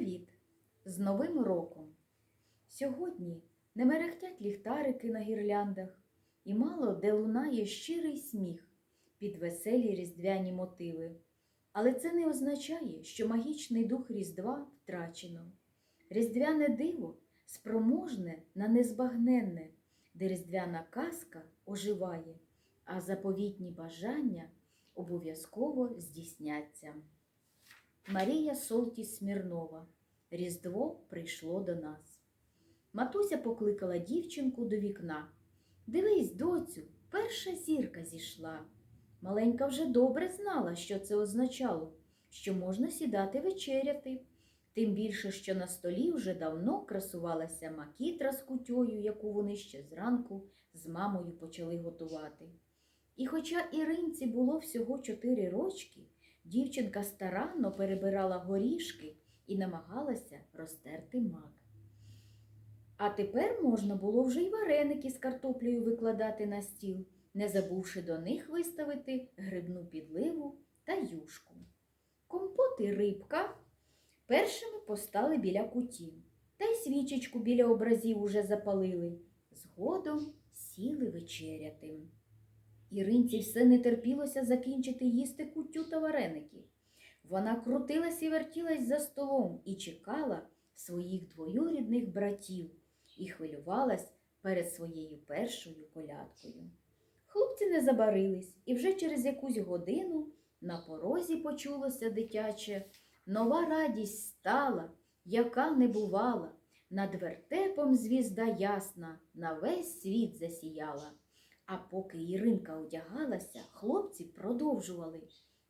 Привіт! З Новим роком! Сьогодні не мерехтять ліхтарики на гірляндах, і мало де лунає щирий сміх під веселі різдвяні мотиви. Але це не означає, що магічний дух Різдва втрачено. Різдвяне диво спроможне на незбагненне, де різдвяна казка оживає, а заповітні бажання обов'язково здійсняться. Марія Солтіс Смірнова. Різдво прийшло до нас. Матуся покликала дівчинку до вікна. Дивись, доцю, перша зірка зійшла. Маленька вже добре знала, що це означало, що можна сідати вечеряти. Тим більше, що на столі вже давно красувалася макітра з кутьою, яку вони ще зранку з мамою почали готувати. І хоча Іринці було всього чотири рочки, Дівчинка старанно перебирала горішки і намагалася розтерти мак. А тепер можна було вже й вареники з картоплею викладати на стіл, не забувши до них виставити грибну підливу та юшку. Компот і рибка першими постали біля кутів, та й свічечку біля образів уже запалили. Згодом сіли вечеряти. Іринці все не терпілося закінчити їсти куттю та вареники. Вона крутилась і вертілась за столом і чекала своїх двоюрідних братів і хвилювалась перед своєю першою колядкою. Хлопці не забарились, і вже через якусь годину на порозі почулося дитяче. Нова радість стала, яка не бувала. Над вертепом звізда ясна на весь світ засіяла. А поки Іринка одягалася, хлопці продовжували.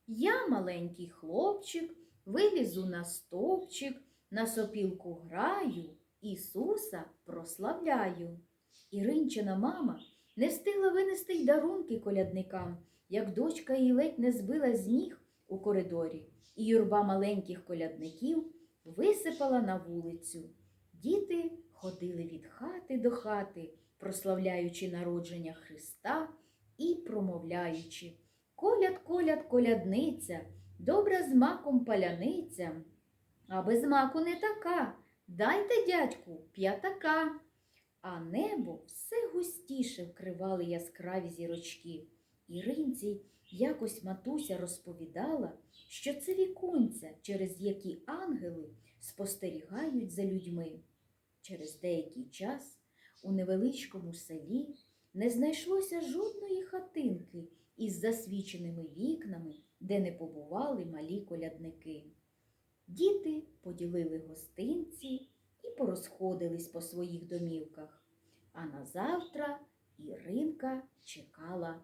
Я, маленький хлопчик, вилізу на стовпчик, на сопілку граю, Ісуса прославляю. Іринчина мама не встигла винести й дарунки колядникам, як дочка її ледь не збила з ніг у коридорі, і юрба маленьких колядників висипала на вулицю. Діти ходили від хати до хати прославляючи народження Христа і промовляючи Коляд, коляд, колядниця, добра з маком паляниця, а без маку не така. Дайте, дядьку, п'ятака. А небо все густіше вкривали яскраві зірочки. Іринці якось матуся розповідала, що це віконця, через які ангели спостерігають за людьми. Через деякий час у невеличкому селі не знайшлося жодної хатинки із засвіченими вікнами, де не побували малі колядники. Діти поділили гостинці і порозходились по своїх домівках, а на завтра Іринка чекала